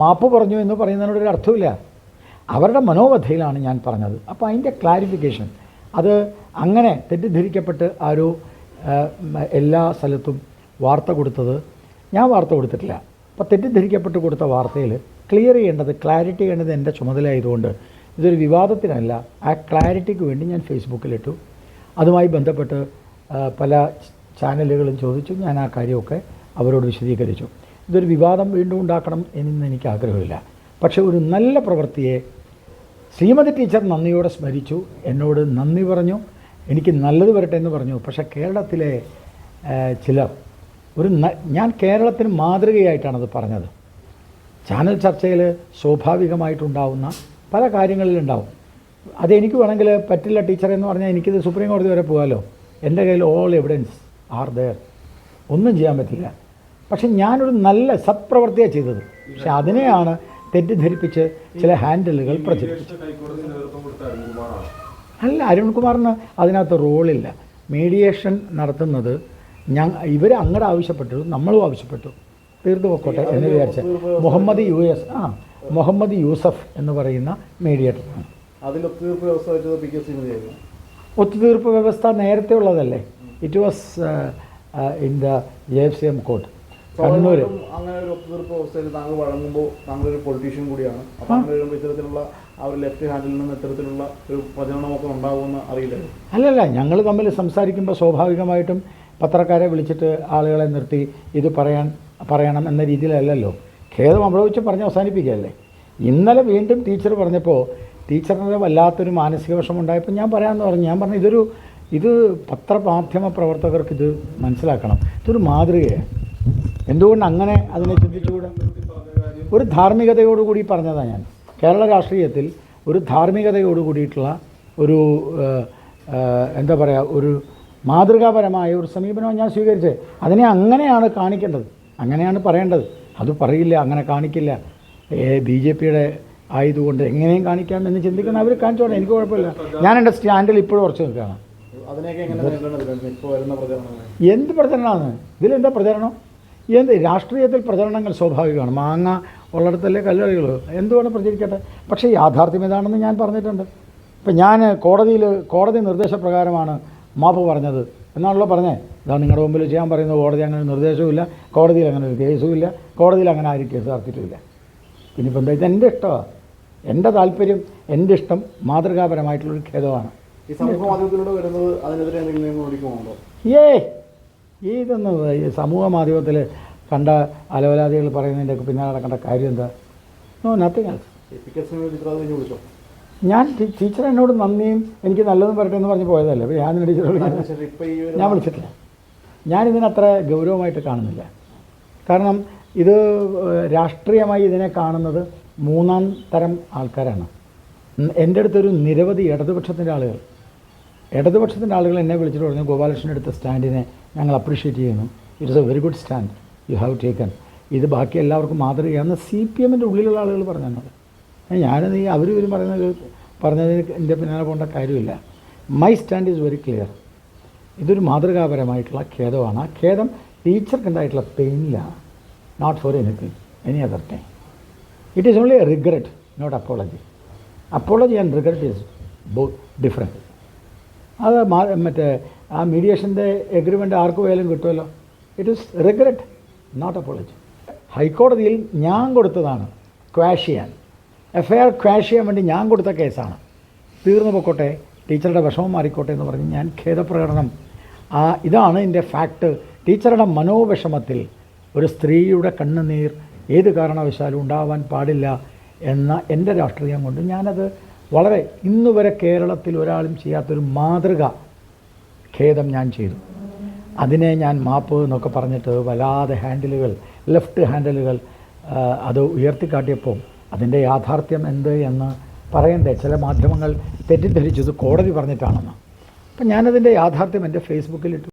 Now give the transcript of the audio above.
മാപ്പ് പറഞ്ഞു എന്ന് പറയുന്നതിനോട് ഒരു അർത്ഥമില്ല അവരുടെ മനോവധയിലാണ് ഞാൻ പറഞ്ഞത്. അപ്പോൾ അതിന്റെ ക്ലാരിഫിക്കേഷൻ അത് അങ്ങനെ തെറ്റിദ്ധരിക്കപ്പെട്ട് ആരോ എല്ലാ സ്ഥലത്തും വാർത്ത കൊടുത്തത് ഞാൻ വാർത്ത കൊടുത്തിട്ടില്ല. അപ്പോൾ തെറ്റിദ്ധരിക്കപ്പെട്ട് കൊടുത്ത വാർത്തയിൽ ക്ലിയർ ചെയ്യേണ്ടത് ക്ലാരിറ്റി ചെയ്യേണ്ടത് എന്റെ ചുമതലയായതുകൊണ്ട്. ഇതൊരു വിവാദത്തിനല്ല. ആ ക്ലാരിറ്റിക്ക് വേണ്ടി ഞാൻ ഫേസ്ബുക്കിലിട്ടു അതുമായി ബന്ധപ്പെട്ട് പല ചാനലുകളും ചോദിച്ചു. ഞാൻ ആ കാര്യമൊക്കെ അവരോട് വിശദീകരിച്ചു. ഇതൊരു വിവാദം വീണ്ടും ഉണ്ടാക്കണം എന്നൊന്നും എനിക്ക് ആഗ്രഹമില്ല. പക്ഷേ ഒരു നല്ല പ്രവൃത്തിയെ ശ്രീമതി ടീച്ചർ നന്ദിയോടെ സ്മരിച്ചു. എന്നോട് നന്ദി പറഞ്ഞു. എനിക്ക് നല്ലത് വരട്ടെ എന്ന് പറഞ്ഞു. പക്ഷേ കേരളത്തിലെ ചിലർ ഒരു ഞാൻ കേരളത്തിന് മാതൃകയായിട്ടാണത് പറഞ്ഞത്. ചാനൽ ചർച്ചയിൽ സ്വാഭാവികമായിട്ടുണ്ടാവുന്ന പല കാര്യങ്ങളിലുണ്ടാവും. അതെനിക്ക് വേണമെങ്കിൽ പറ്റില്ല ടീച്ചർ എന്ന് പറഞ്ഞാൽ എനിക്കിത് സുപ്രീം കോടതി വരെ പോകാമല്ലോ എന്റെ കയ്യിൽ ഓൾ എവിഡൻസ് ആർ ദയർ ഒന്നും ചെയ്യാൻ പറ്റില്ല. പക്ഷെ ഞാനൊരു നല്ല സത്പ്രവർത്തിയാണ് ചെയ്തത്. പക്ഷെ അതിനെയാണ് തെറ്റിദ്ധരിപ്പിച്ച് ചില ഹാൻഡിലുകൾ പ്രചരിപ്പിച്ചു ഹൈക്കോടതി നേതൃത്വം കൊടുത്ത അരുൺകുമാറാണ് അല്ല അരുൺകുമാറിന് അതിനകത്ത് റോളില്ല. മീഡിയേഷൻ നടത്തുന്നത് ഞങ്ങൾ ഇവർ അങ്ങോട്ട് ആവശ്യപ്പെട്ടു നമ്മളും ആവശ്യപ്പെട്ടു. തീർത്തു പൊക്കോട്ടെ എന്ന് വിചാരിച്ച. മുഹമ്മദ് യു എസ് ആ മുഹമ്മദ് യൂസഫ് എന്ന് പറയുന്ന ശ്രീമതിയായിരുന്നു. ഒത്തുതീർപ്പ് വ്യവസ്ഥ നേരത്തെ ഉള്ളതല്ലേ? It was in the J F C M court Kannur അങ്ങനെ ഒരു ഒത്തുതീർപ്പ് അവസ്ഥയിൽ താങ്കൾ വഴങ്ങുമ്പോൾ താങ്കൾ ഒരു പൊളിറ്റീഷ്യൻ കൂടിയാണ് അപ്പോൾ അങ്ങനെ വരുമ്പോൾ ഇത്തരത്തിലുള്ള ആ ഒരു ലെഫ്റ്റ് ഹാൻഡിൽ നിന്ന് ഇത്തരത്തിലുള്ള ഒരു പ്രചരണമൊക്കെ ഉണ്ടാകുമെന്ന് അറിയില്ലായിരുന്നു അല്ലല്ല ഞങ്ങൾ തമ്മിൽ സംസാരിക്കുമ്പോൾ സ്വാഭാവികമായിട്ടും പത്രക്കാരെ വിളിച്ചിട്ട് ആളുകളെ നിർത്തി ഇത് പറയാൻ പറയണം എന്ന രീതിയിലല്ലല്ലോ. ഖേദം അവിടെ വെച്ച് പറഞ്ഞ് അവസാനിപ്പിക്കുകയല്ലേ? ഇന്നലെ വീണ്ടും ടീച്ചർ പറഞ്ഞപ്പോൾ ടീച്ചറിന്റെ വല്ലാത്തൊരു മാനസിക വിഷമം ഉണ്ടായപ്പോൾ ഞാൻ പറയാമെന്ന് പറഞ്ഞു. ഞാൻ പറഞ്ഞു ഇതൊരു ഇത് പത്രമാധ്യമ പ്രവർത്തകർക്ക് ഇത് മനസ്സിലാക്കണം. ഇതൊരു മാതൃകയാണ്. എന്തുകൊണ്ട് അങ്ങനെ അതിനെ ചിന്തിച്ചുകൂടാ? ഒരു ധാർമ്മികതയോടുകൂടി പറഞ്ഞതാണ് ഞാൻ. കേരള രാഷ്ട്രീയത്തിൽ ഒരു ധാർമ്മികതയോട് കൂടിയിട്ടുള്ള ഒരു എന്താ പറയുക ഒരു മാതൃകാപരമായ ഒരു സമീപനമാണ് ഞാൻ സ്വീകരിച്ചത്. അതിനെ അങ്ങനെയാണ് കാണിക്കേണ്ടത്. അങ്ങനെയാണ് പറയേണ്ടത്. അത് പറയില്ല അങ്ങനെ കാണിക്കില്ല. ബി ജെ പിയുടെ ആയതുകൊണ്ട് എങ്ങനെയും കാണിക്കാം എന്ന് ചിന്തിക്കുന്ന അവർ കാണിച്ചോട്ടെ എനിക്ക് കുഴപ്പമില്ല. ഞാൻ എന്റെ സ്റ്റാൻഡിൽ ഇപ്പോഴും ഉറച്ചു നിൽക്കുകയാണ്. എന്ത് പ്രചരണമാണ്? ഇതിലെന്താ പ്രചരണം? എന്ത് രാഷ്ട്രീയത്തിൽ പ്രചരണങ്ങൾ സ്വാഭാവികമാണ്. മാങ്ങ ഉള്ളിടത്തല്ലേ കല്ലുകളികൾ എന്തുവാണ് വേണം പ്രചരിക്കട്ടെ പക്ഷേ യാഥാർത്ഥ്യം ഇതാണെന്ന് ഞാൻ പറഞ്ഞിട്ടുണ്ട്. ഇപ്പം ഞാൻ കോടതിയിൽ കോടതി നിർദ്ദേശപ്രകാരമാണ് മാപ്പ് പറഞ്ഞത്. എന്നാണല്ലോ പറഞ്ഞേ? ഇതാ നിങ്ങളുടെ മുമ്പിൽ ചെയ്യാൻ പറയുന്നത് കോടതി അങ്ങനെ നിർദ്ദേശവുമില്ല. കോടതിയിൽ അങ്ങനെ ഒരു കേസുമില്ല. കോടതിയിൽ അങ്ങനെ ആരും കേസ് നടത്തിയിട്ടില്ല. ഇനിയിപ്പോൾ എന്താ ഇത് എന്റെ ഇഷ്ടമാണ് എന്റെ താല്പര്യം എന്റെ ഇഷ്ടം മാതൃകാപരമായിട്ടുള്ളൊരു ഖേദമാണ്. ഈ ഇതൊന്നും ഈ സമൂഹ മാധ്യമത്തിൽ കണ്ട അലവലാദികൾ പറയുന്നതിന്റെയൊക്കെ പിന്നാലെ നടക്കേണ്ട കാര്യം എന്താ നോ നത്തിങ് എൽസ് ഞാൻ ടീച്ചർ എന്നോട് നന്ദിയും എനിക്ക് നല്ലതും പറയട്ടെ എന്ന് പറഞ്ഞ് പോയതല്ലേ. അപ്പോൾ ഞാൻ ടീച്ചറോട് ഞാൻ- വിളിച്ചിട്ടില്ല. ഞാനിതിനത്ര ഗൗരവമായിട്ട് കാണുന്നില്ല. കാരണം ഇത് രാഷ്ട്രീയമായി ഇതിനെ കാണുന്നത് മൂന്നാം തരം ആൾക്കാരാണ്. എന്റെ അടുത്തൊരു നിരവധി ഇടതുപക്ഷത്തിന്റെ ആളുകൾ. ഇടതുപക്ഷത്തിന്റെ ആളുകൾ എന്നെ വിളിച്ചിട്ട് പറഞ്ഞു ഗോപാലകൃഷ്ണൻ എടുത്ത സ്റ്റാൻഡിനെ ഞങ്ങൾ അപ്രീഷിയേറ്റ് ചെയ്യുന്നു. It's a very good stand you have taken ഇത് ബാക്കി എല്ലാവർക്കും മാതൃകയാണെന്ന് സി പി എമ്മിന്റെ ഉള്ളിലുള്ള ആളുകൾ പറഞ്ഞു ഞാനത് ഈ അവർ ഇവരും പറയുന്നത് പറഞ്ഞതിന് എന്റെ പിന്നാലെ പോകേണ്ട കാര്യമില്ല. My stand is very clear ഇതൊരു മാതൃകാപരമായിട്ടുള്ള ഖേദമാണ്. ആ ഖേദം ടീച്ചർക്ക് ഉണ്ടായിട്ടുള്ള പെയിനിലാണ് not for anything any other time it is only a regret not apology apology and regret is both different അത് മറ്റേ ആ മീഡിയേഷന്റെ എഗ്രിമെന്റ് ആർക്ക് പോയാലും കിട്ടുമല്ലോ. It is regret not apology ഹൈക്കോടതിയിൽ ഞാൻ കൊടുത്തതാണ് ക്വാഷ് ചെയ്യാൻ എഫ് ഐ ആർ ക്വാഷ് ചെയ്യാൻ വേണ്ടി ഞാൻ കൊടുത്ത കേസാണ്. തീർന്നു പൊക്കോട്ടെ ടീച്ചറുടെ വിഷമം മാറിക്കോട്ടെ എന്ന് പറഞ്ഞ് ഞാൻ ഖേദപ്രകടനം. ആ ഇതാണ് എന്റെ ഫാക്ട് ടീച്ചറുടെ മനോവിഷമത്തിൽ ഒരു സ്ത്രീയുടെ കണ്ണുനീർ ഏത് കാരണവശാലും ഉണ്ടാവാൻ പാടില്ല എന്ന എന്റെ രാഷ്ട്രീയം കൊണ്ട് ഞാനത് വളരെ ഇന്ന് വരെ കേരളത്തിൽ ഒരാളും ചെയ്യാത്തൊരു മാതൃക ഖേദം ഞാൻ ചെയ്തു. അതിനെ ഞാൻ മാപ്പ് എന്നൊക്കെ പറഞ്ഞിട്ട് വല്ലാതെ ഹാൻഡിലുകൾ ലെഫ്റ്റ് ഹാൻഡിലുകൾ അത് ഉയർത്തിക്കാട്ടിയപ്പോൾ അതിന്റെ യാഥാർത്ഥ്യം എന്ത് എന്ന് പറയണ്ടേ? ചില മാധ്യമങ്ങൾ തെറ്റിദ്ധരിച്ചത് കോടതി പറഞ്ഞിട്ടാണെന്ന്. അപ്പം ഞാനതിന്റെ യാഥാർത്ഥ്യം എന്റെ ഫേസ്ബുക്കിലിട്ടു.